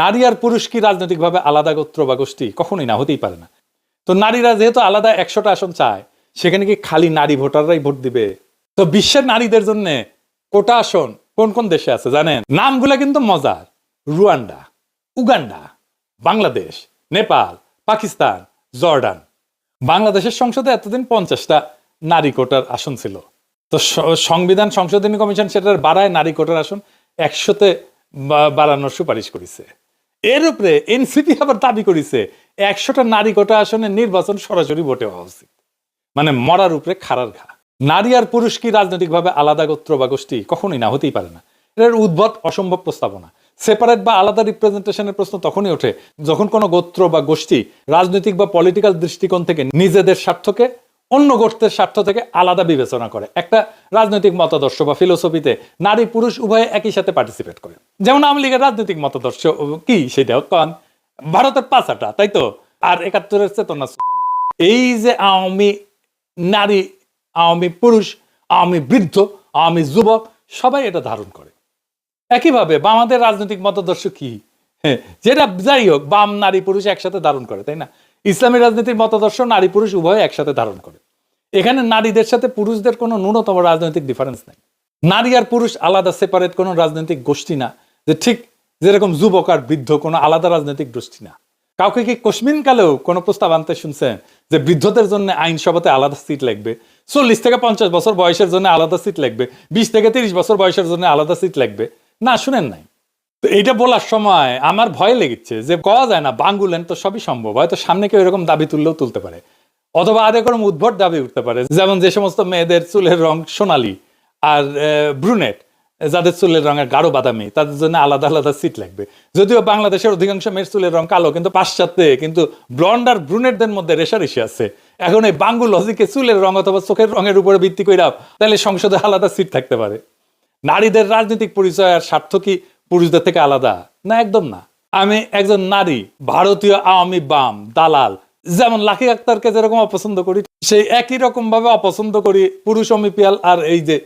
নারী আর পুরুষ কি রাজনৈতিকভাবে আলাদা গোত্র বা গোষ্ঠী? কখনোই না, হতেই পারে না। তো নারীরা যেহেতু আলাদা একশোটা আসন চায়, সেখানে কি খালি নারী ভোটাররাই ভোট দিবে? তো বিশ্বের নারীদের জন্য কোটা আসন কোন কোন দেশে আছে জানেন? নামগুলো কিন্তু মজার। Rwanda, Uganda, Bangladesh, Nepal, Pakistan, Jordan. বাংলাদেশের সংসদে এতদিন পঞ্চাশটা নারী কোটার আসন ছিল। তো সংবিধান সংশোধনী কমিশন সেটার বাড়ায় নারী কোটার আসন একশোতে বাড়ানোর সুপারিশ করেছে। এর উপরে এনসিপি আবার দাবি করেছে, একশোটা নারী কোটা আসনের নির্বাচন সরাসরি ভোটে হওয়া উচিত। মানে মরার উপরে খাড়ার ঘা। নারী আর পুরুষ কি রাজনৈতিকভাবে আলাদা গোত্র বা গোষ্ঠী? কখনোই না, হতেই পারে না। এর উদ্ভট অসম্ভব প্রস্তাবনা। সেপারেট বা আলাদা রিপ্রেজেন্টেশনের প্রশ্ন তখনই ওঠে যখন কোনো গোত্র বা গোষ্ঠী রাজনৈতিক বা পলিটিক্যাল দৃষ্টিকোণ থেকে নিজেদের স্বার্থকে অন্য গোষ্ঠের স্বার্থ থেকে আলাদা বিবেচনা করে। একটা রাজনৈতিক মতাদর্শ বা ফিলোসফিতে নারী পুরুষ উভয়ে একই সাথে পার্টিসিপেট করে। যেমন আওয়ামী লীগের রাজনৈতিক মতাদর্শ কি সেটাও কন। ভারতের পাঁচাটা তাই তো? আর একাত্তরের চেতনা এই যে আওয়ামী নারী আওয়ামী পুরুষ আওয়ামী বৃদ্ধ আওয়ামী যুবক সবাই এটা ধারণ করে। একইভাবে বামাদের রাজনৈতিক মতাদর্শ কি? হ্যাঁ, যেটা যাই হোক বাম নারী পুরুষ একসাথে ধারণ করে তাই না? ইসলামী রাজনীতির মতাদর্শ নারী পুরুষ উভয় একসাথে ধারণ করে। এখানে নারীদের সাথে পুরুষদের কোনো ন্যূনতম রাজনৈতিক ডিফারেন্স নাই। নারী আর পুরুষ আলাদা সেপারেট কোনো রাজনৈতিক গোষ্ঠী না, যে ঠিক যেরকম যুবক আর বৃদ্ধ কোনো আলাদা রাজনৈতিক গোষ্ঠী না। কাউকে কি কশ্মিন কালেও কোনো প্রস্তাব আনতে শুনছেন যে বৃদ্ধদের জন্য আইনসভাতে আলাদা সিট লাগবে? চল্লিশ থেকে পঞ্চাশ বছর বয়সের জন্য আলাদা সিট লাগবে। বিশ থেকে তিরিশ বছর বয়সের জন্য আলাদা সিট লাগবে? না, শুনেন নাই। তো এইটা বলার সময় আমার ভয় লেগেছে যে কওয়া যায় না বাঙ্গুলেন তো সবই সম্ভব, হয়তো সামনে কেউ এরকম দাবি তুললেও তুলতে পারে। অথবা আর এরকম উদ্ভট দাবি উঠতে পারে, যেমন যে সমস্ত মেয়েদের চুলের রং সোনালি আর ব্রুনেট, যাদের চুলের রঙের গাঢ় বাদামি, তাদের জন্য আলাদা আলাদা সিট লাগবে। যদিও বাংলাদেশের অধিকাংশ মেয়ের চুলের রং কালো, কিন্তু পাশ্চাত্যে কিন্তু ব্লন্ড আর ব্রুনেটদের মধ্যে রেশারেশি আছে। এখন এই বাঙ্গু লজিকে চুলের রং অথবা চোখের রঙের উপরে ভিত্তি করে তাহলে সংসদে আলাদা সিট থাকতে পারে। নারীদের রাজনৈতিক পরিচয় আর স্বার্থ কি পুরুষদের থেকে আলাদা? না, একদম না। আমি একজন নারী, ভারতীয় আওয়ামী বাম, দালাল যেমন লাকি আক্তারকে যেরকম অপছন্দ করি, সেই একই রকম ভাবে অপছন্দ করি পুরুষ অমিপিয়াল আর এই যে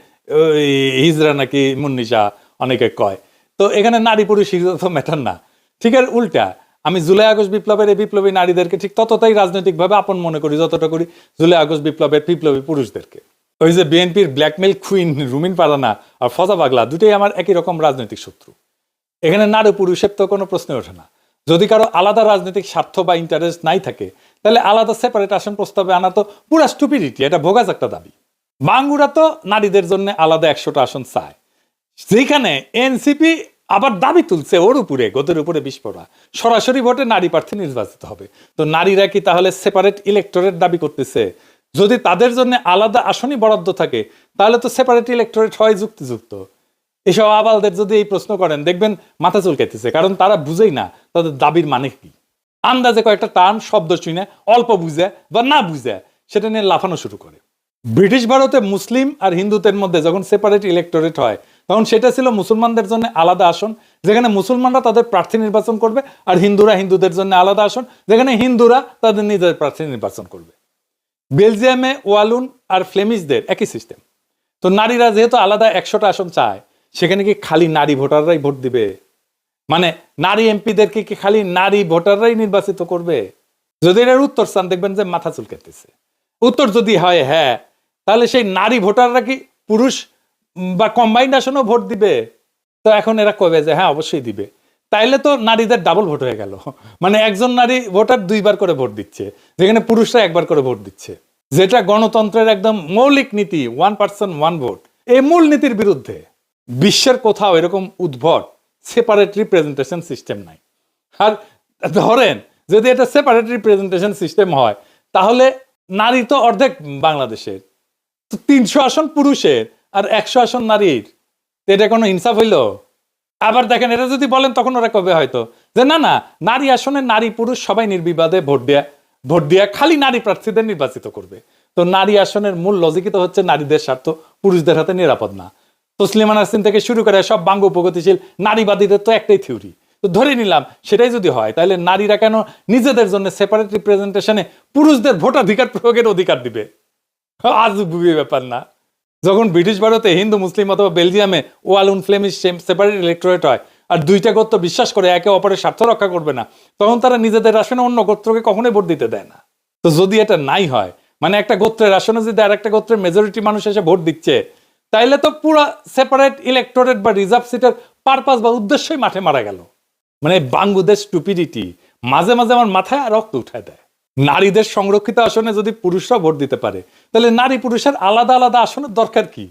হিজরা নাকি মুন্নিশা অনেকে কয়। তো এখানে নারী পুরুষ হিজরা তো ম্যাটার না। ঠিক আছে উল্টা, আমি জুলাই আগস্ট বিপ্লবের এই বিপ্লবী নারীদেরকে ঠিক ততটাই রাজনৈতিকভাবে আপন মনে করি যতটা করি জুলাই আগস্ট বিপ্লবের বিপ্লবী পুরুষদেরকে। ওই যে বিএনপির ব্ল্যাকমেল কুইন রুমিন পারানা আর ফজা বাগলা, দুটোই আমার একই রকম রাজনৈতিক শত্রু। এখানে নারী পুরুষের তো কোনো প্রশ্ন ওঠে না। যদি কারও আলাদা রাজনৈতিক স্বার্থ বা ইন্টারেস্ট নাই থাকে, তাহলে আলাদা সেপারেট আসন প্রস্তাবে আনা তো পুরা স্টুপিডিটি এটা ভোগাজ একটা দাবি। বাঙ্গুরা তো নারীদের জন্য আলাদা একশোটা আসন চায়। যেখানে এনসিপি আবার দাবি তুলছে ওর উপরে, গোদের উপরে বিস্ফোরা সরাসরি ভোটে নারী প্রার্থী নির্বাচিত হবে। তো নারীরা কি তাহলে সেপারেট ইলেকটোরেট দাবি করতেছে? যদি তাদের জন্য আলাদা আসনই বরাদ্দ থাকে, তাহলে তো সেপারেট ইলেকটোরেট হয় যুক্তিযুক্ত। এসব আবালদের যদি এই প্রশ্ন করেন, দেখবেন মাথা চুলকাইতেছে, কারণ তারা বুঝেই না তাদের দাবির মানে কি? আন্দাজে কয়েকটা টান শব্দ শুনে, অল্প বুঝে বা না বুঝে সেটা নিয়ে লাফানো শুরু করে। ব্রিটিশ ভারতে মুসলিম আর হিন্দুদের মধ্যে যখন সেপারেট ইলেকটোরেট হয়, তখন সেটা ছিল মুসলমানদের জন্য আলাদা আসন, যেখানে মুসলমানরা তাদের প্রার্থী নির্বাচন করবে আর হিন্দুরা হিন্দুদের জন্য আলাদা আসন, যেখানে হিন্দুরা তাদের নিজের প্রার্থী নির্বাচন করবে। বেলজিয়ামে ওয়ালুন আর ফ্লেমিশদের একই সিস্টেম তো নারীরা যেহেতু আলাদা একশোটা আসন চায়, সেখানে কি খালি নারী ভোটাররাই ভোট দিবে? মানে নারী এমপিদেরকে কি খালি নারী ভোটাররাই নির্বাচিত করবে? যদি এর উত্তর চান, দেখবেন যে মাথা চুলকাতেছে উত্তর যদি হয় হ্যাঁ তাহলে সেই নারী ভোটাররা কি পুরুষ বা কম্বাইন্ড আসনেও ভোট দিবে? তো এখন এরা কবে যে হ্যাঁ অবশ্যই দিবে। তাইলে তো নারীদের ডাবল ভোট হয়ে গেল। মানে একজন নারী ভোটার দুইবার করে ভোট দিচ্ছে, যেখানে পুরুষরা একবার করে ভোট দিচ্ছে। যেটা গণতন্ত্রের একদম মৌলিক নীতি ওয়ান পার্সন ওয়ান ভোট এই মূল নীতির বিরুদ্ধে বিশ্বের কোথাও এরকম উদ্ভট সেপারেট রিপ্রেজেন্টেশন সিস্টেম নাই। আর ধরেন, যদি এটা সেপারেট রিপ্রেজেন্টেশন সিস্টেম হয়, তাহলে নারী তো অর্ধেক বাংলাদেশের। তো তিনশো আসন পুরুষের আর একশো আসন নারীর। এটা কোনো ইনসাফ হইল? আবার দেখেন, এটা যদি বলেন, তখন ওরা কবে হয়তো? যে না না, নারী আসনে নারী পুরুষ সবাই নির্বিবাদে ভোট দেয়া ভোট দেয়া খালি নারী প্রার্থীদের নির্বাচিত করবে। তো নারী আসনের মূল লজিকই তো হচ্ছে নারীদের স্বার্থ, পুরুষদের হাতে নিরাপদ না। তসলিমা নাসরিন থেকে শুরু করে সব বাঙ্গ প্রগতিশীল নারীবাদীদের তো একটাই থিওরি। তো ধরে নিলাম, সেটাই যদি হয়, তাহলে নারীরা কেন নিজেদের জন্য সেপারেট রিপ্রেজেন্টেশনে পুরুষদের ভোটাধিকার প্রয়োগের অধিকার দিবে? আজ ব্যাপার না। যখন ব্রিটিশ ভারতে হিন্দু, মুসলিম অথবা বেলজিয়ামে ওয়াল ওয়ালুন ফ্লেমিশ সেপারেট ইলেকটোরেট হয়, আর দুইটা গোত্র বিশ্বাস করে একে অপরের স্বার্থ রক্ষা করবে না, তখন তারা নিজেদের আসনে অন্য গোত্রকে কখনোই ভোট দিতে দেয় না। তো যদি এটা নাই হয় মানে একটা গোত্রের আসনে যদি আর একটা গোত্রের মেজরিটি মানুষ এসে ভোট দিচ্ছে তাইলে তো পুরো সেপারেট ইলেকটোরেট বা রিজার্ভ সিটের পারপাস বা উদ্দেশ্যই মাঠে মারা গেল। মানে বাংলাদেশ স্টুপিডিটি মাঝে মাঝে আমার মাথায় রক্ত উঠায় দেয়। নারীদের সংরক্ষিত আসনে যদি পুরুষরা ভোট দিতে পারে, তাহলে নারী পুরুষের আলাদা আলাদা আসনের দরকার কি?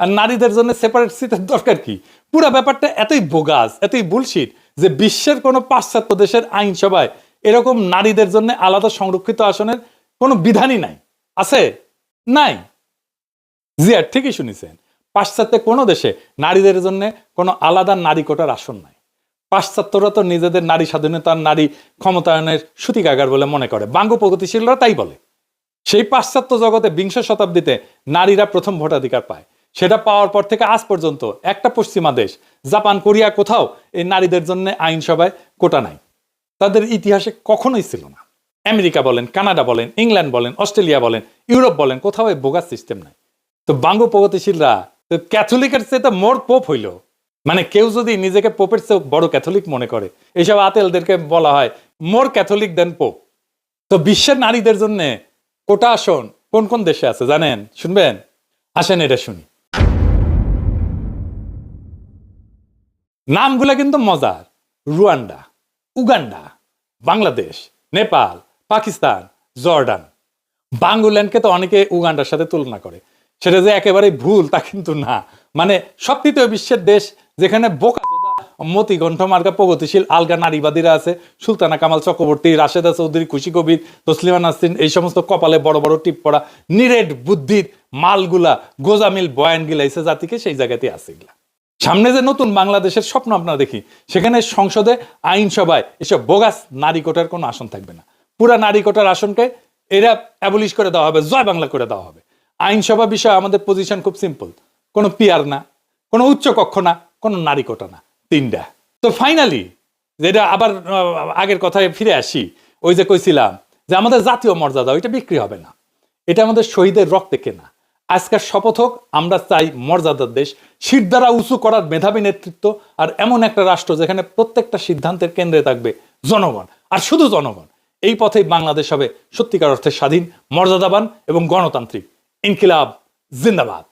আর নারীদের জন্য সেপারেট সিটের দরকার কি? পুরো ব্যাপারটা এতই বোগাস, এতই বুলশিট যে বিশ্বের কোনো পাশ্চাত্য দেশের আইনসভায় এরকম নারীদের জন্য আলাদা সংরক্ষিত আসনের কোনো বিধানই নাই। আছে? নাই। জি আর ঠিকই শুনেছেন। পাশ্চাত্যে কোনো দেশে নারীদের জন্য কোনো আলাদা নারী কোটার আসন নাই। পাশ্চাত্যরা তো নিজেদের নারী স্বাধীনতার নারী ক্ষমতায়নের সূতিকাগার বলে মনে করে। বাঙ্গ প্রগতিশীলরা তাই বলে। সেই পাশ্চাত্য জগতে বিংশ শতাব্দীতে নারীরা প্রথম ভোটাধিকার পায়। সেটা পাওয়ার পর থেকে আজ পর্যন্ত একটা পশ্চিমা দেশ, জাপান, কোরিয়া কোথাও এই নারীদের জন্য আইনসভায় কোটা নাই। তাদের ইতিহাসে কখনোই ছিল না। আমেরিকা বলেন, কানাডা বলেন, ইংল্যান্ড বলেন, অস্ট্রেলিয়া বলেন, ইউরোপ বলেন, কোথাও এই বোগাস সিস্টেম নাই। তো বাঙ্গ প্রগতিশীলরা তো ক্যাথলিকের চেয়ে তো মোর পোপ হইল। মানে কেউ যদি নিজেকে পোপের চেয়ে বড় ক্যাথলিক মনে করে এইসব আতেলদেরকে বলা হয় মোর ক্যাথলিক দেন পোপ। তো বিশ্বের নারীদের জন্য কোটা আসন কোন কোন দেশে আছে জানেন? শুনবেন? আসেন এটা শুনি। নামগুলো কিন্তু মজার। Rwanda, Uganda, Bangladesh, Nepal, Pakistan, Jordan. বাংলাদেশকে তো অনেকে উগান্ডার সাথে তুলনা করে। সেটা যে একেবারে ভুল, তা কিন্তু না। মানে সব তৃতীয় বিশ্বের দেশ, যেখানে বোকা মতি গণ্ঠ মার্কা প্রগতিশীল আলগা নারীবাদীরা আছে, সুলতানা কামাল চক্রবর্তী, রাশেদা চৌধুরী, খুশি কবির, তসলিমা নাসরিন, এই সমস্ত কপালে বড় বড় টিপ পড়া নিরেট বুদ্ধির মালগুলা, গোজামিল বয়ানগুলা এসে জাতিকে, সেই জায়গাতে আছে এগুলা। সামনে যে নতুন বাংলাদেশের স্বপ্ন আপনারা দেখি, সেখানে সংসদে, আইনসভায় এসব বোগাস নারী কোটার কোনো আসন থাকবে না। পুরা নারী কোটার আসনকে এরা অ্যাবলিশ করে দেওয়া হবে, জয় বাংলা করে দেওয়া হবে। আইনসভা বিষয়ে আমাদের পজিশন খুব সিম্পল কোনো পিয়ার না, কোনো উচ্চ কক্ষ না, কোনো নারী কোটা না, তিনটা। তো ফাইনালি যেটা আবার আগের কথায় ফিরে আসি, ওই যে কইছিলাম যে আমাদের জাতীয় মর্যাদা, ওইটা বিক্রি হবে না। এটা আমাদের শহীদের রক্তে কেনা। আজকের শপথ হোক, আমরা চাই মর্যাদার দেশ। শির দ্বারা উঁচু করার মেধাবী নেতৃত্ব আর এমন একটা রাষ্ট্র যেখানে প্রত্যেকটা সিদ্ধান্তের কেন্দ্রে থাকবে জনগণ। আর শুধু জনগণ, এই পথেই বাংলাদেশ হবে সত্যিকার অর্থে স্বাধীন, মর্যাদাবান এবং গণতান্ত্রিক। انقلاب زندہ باد